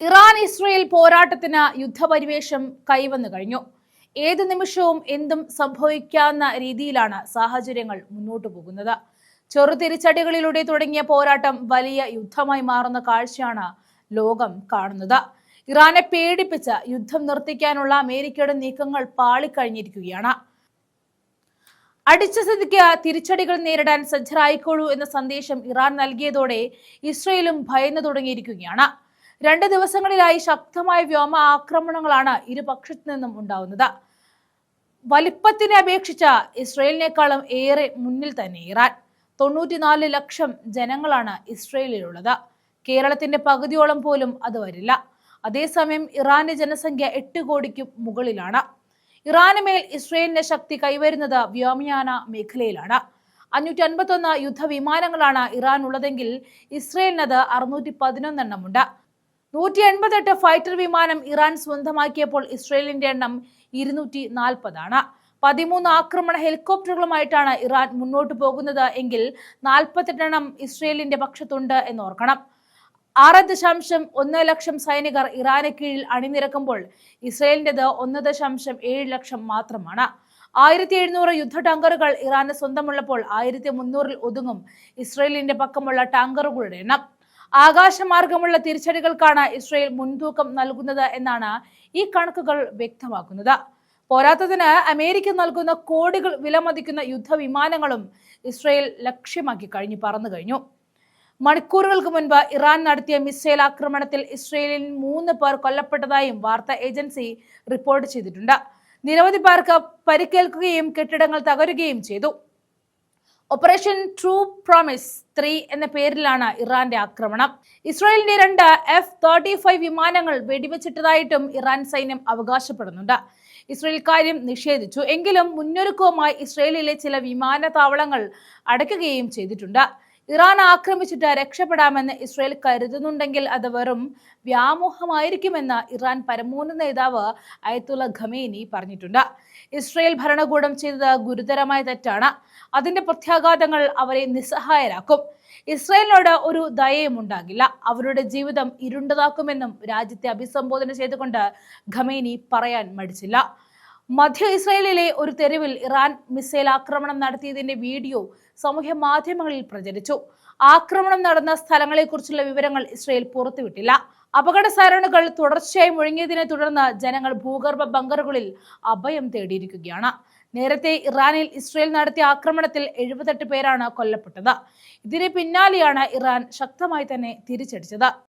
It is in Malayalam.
ഇറാൻ ഇസ്രയേൽ പോരാട്ടത്തിന് യുദ്ധപരിവേഷം കൈവന്നു കഴിഞ്ഞു. ഏത് നിമിഷവും എന്തും സംഭവിക്കാവുന്ന രീതിയിലാണ് സാഹചര്യങ്ങൾ മുന്നോട്ടു പോകുന്നത്. ചെറു തിരിച്ചടികളിലൂടെ തുടങ്ങിയ പോരാട്ടം വലിയ യുദ്ധമായി മാറുന്ന കാഴ്ചയാണ് ലോകം കാണുന്നത്. ഇറാനെ പേടിപ്പിച്ച് യുദ്ധം നിർത്തിക്കാനുള്ള അമേരിക്കയുടെ നീക്കങ്ങൾ പാളിക്കഴിഞ്ഞിരിക്കുകയാണ്. അടിച്ച സ്ഥിതിക്ക് തിരിച്ചടികൾ നേരിടാൻ സജ്ജരായിക്കോളൂ എന്ന സന്ദേശം ഇറാൻ നൽകിയതോടെ ഇസ്രയേലും ഭയന്നു തുടങ്ങിയിരിക്കുകയാണ്. രണ്ട് ദിവസങ്ങളിലായി ശക്തമായ വ്യോമ ആക്രമണങ്ങളാണ് ഇരുപക്ഷത്തു നിന്നും ഉണ്ടാവുന്നത്. വലിപ്പത്തിനെ അപേക്ഷിച്ച ഇസ്രയേലിനേക്കാളും ഏറെ മുന്നിൽ തന്നെ ഇറാൻ. തൊണ്ണൂറ്റിനാല് ലക്ഷം ജനങ്ങളാണ് ഇസ്രയേലിലുള്ളത്. കേരളത്തിന്റെ പകുതിയോളം പോലും അത് വരില്ല. അതേസമയം ഇറാന്റെ ജനസംഖ്യ എട്ട് കോടിക്കും മുകളിലാണ്. ഇറാന് മേൽ ഇസ്രയേലിന്റെ ശക്തി കൈവരുന്നത് വ്യോമയാന മേഖലയിലാണ്. അഞ്ഞൂറ്റി അൻപത്തൊന്ന് യുദ്ധവിമാനങ്ങളാണ് ഇറാൻ ഉള്ളതെങ്കിൽ ഇസ്രയേലിനത് അറുന്നൂറ്റി പതിനൊന്നെണ്ണമുണ്ട് നൂറ്റി എൺപത്തെട്ട് ഫൈറ്റർ വിമാനം ഇറാൻ സ്വന്തമാക്കിയപ്പോൾ ഇസ്രയേലിന്റെ എണ്ണം ഇരുന്നൂറ്റി നാൽപ്പതാണ് പതിമൂന്ന് ആക്രമണ ഹെലികോപ്റ്ററുകളുമായിട്ടാണ് ഇറാൻ മുന്നോട്ട് പോകുന്നത് എങ്കിൽ നാൽപ്പത്തെട്ടെണ്ണം ഇസ്രയേലിന്റെ പക്ഷത്തുണ്ട് എന്നോർക്കണം. ആറ് ദശാംശം ഒന്ന് ലക്ഷം സൈനികർ ഇറാന് കീഴിൽ അണിനിരക്കുമ്പോൾ ഇസ്രയേലിന്റെത് ഒന്ന് ദശാംശം ഏഴ് ലക്ഷം മാത്രമാണ്. ആയിരത്തി എഴുന്നൂറ് യുദ്ധ ടാങ്കറുകൾ ഇറാന് സ്വന്തമുള്ളപ്പോൾ ആയിരത്തി മുന്നൂറിൽ ഒതുങ്ങും ഇസ്രയേലിന്റെ പക്കമുള്ള ടാങ്കറുകളുടെ എണ്ണം. ആകാശമാർഗമുള്ള തിരിച്ചടികൾക്കാണ് ഇസ്രയേൽ മുൻതൂക്കം നൽകുന്നത് എന്നാണ് ഈ കണക്കുകൾ വ്യക്തമാക്കുന്നത്. പോരാത്തതിന് അമേരിക്ക നൽകുന്ന കോടികൾ വിലമതിക്കുന്ന യുദ്ധവിമാനങ്ങളും ഇസ്രയേൽ ലക്ഷ്യമാക്കി കഴിഞ്ഞു പറന്നു കഴിഞ്ഞു. മണിക്കൂറുകൾക്ക് മുൻപ് ഇറാൻ നടത്തിയ മിസൈൽ ആക്രമണത്തിൽ ഇസ്രയേലിൽ മൂന്ന് പേർ കൊല്ലപ്പെട്ടതായും വാർത്താ ഏജൻസി റിപ്പോർട്ട് ചെയ്തിട്ടുണ്ട്. നിരവധി പേർക്ക് പരിക്കേൽക്കുകയും കെട്ടിടങ്ങൾ തകരുകയും ചെയ്തു. ഓപ്പറേഷൻ ട്രൂ പ്രോമിസ് ത്രീ എന്ന പേരിലാണ് ഇറാന്റെ ആക്രമണം. ഇസ്രായേലിന്റെ രണ്ട് എഫ് തേർട്ടി ഫൈവ് വിമാനങ്ങൾ വെടിവെച്ചിട്ടതായിട്ടും ഇറാൻ സൈന്യം അവകാശപ്പെടുന്നുണ്ട്. ഇസ്രയേൽ കാര്യം നിഷേധിച്ചു. എങ്കിലും മുന്നൊരുക്കവുമായി ഇസ്രയേലിലെ ചില വിമാനത്താവളങ്ങൾ അടയ്ക്കുകയും ചെയ്തിട്ടുണ്ട്. ഇറാൻ ആക്രമിച്ചിട്ട് രക്ഷപ്പെടാമെന്ന് ഇസ്രയേൽ കരുതുന്നുണ്ടെങ്കിൽ അത് വെറും വ്യാമോഹമായിരിക്കുമെന്ന് ഇറാൻ പരമോന്നത നേതാവ് അയത്തുള്ള ഖമേനി പറഞ്ഞിട്ടുണ്ട്. ഇസ്രയേൽ ഭരണകൂടം ചെയ്തത് ഗുരുതരമായ തെറ്റാണ്. അതിന്റെ പ്രത്യാഘാതങ്ങൾ അവരെ നിസ്സഹായരാക്കും. ഇസ്രയേലിനോട് ഒരു ദയയും ഉണ്ടാകില്ല. അവരുടെ ജീവിതം ഇരുണ്ടതാക്കുമെന്നും രാജ്യത്തെ അഭിസംബോധന ചെയ്തുകൊണ്ട് ഖമേനി പറയാൻ മടിച്ചില്ല. മധ്യ ഇസ്രായേലിലെ ഒരു തെരുവിൽ ഇറാൻ മിസൈൽ ആക്രമണം നടത്തിയതിന്റെ വീഡിയോ സമൂഹ മാധ്യമങ്ങളിൽ പ്രചരിച്ചു. ആക്രമണം നടന്ന സ്ഥലങ്ങളെക്കുറിച്ചുള്ള വിവരങ്ങൾ ഇസ്രയേൽ പുറത്തുവിട്ടില്ല. അപകട സൈറണുകൾ തുടർച്ചയായി മുഴങ്ങിയതിനെ തുടർന്ന് ജനങ്ങൾ ഭൂഗർഭ ബങ്കറുകളിൽ അഭയം തേടിയിരിക്കുകയാണ്. നേരത്തെ ഇറാനിൽ ഇസ്രയേൽ നടത്തിയ ആക്രമണത്തിൽ എഴുപത്തെട്ട് പേരാണ് കൊല്ലപ്പെട്ടത്. ഇതിന് പിന്നാലെയാണ് ഇറാൻ ശക്തമായി തന്നെ തിരിച്ചടിച്ചത്.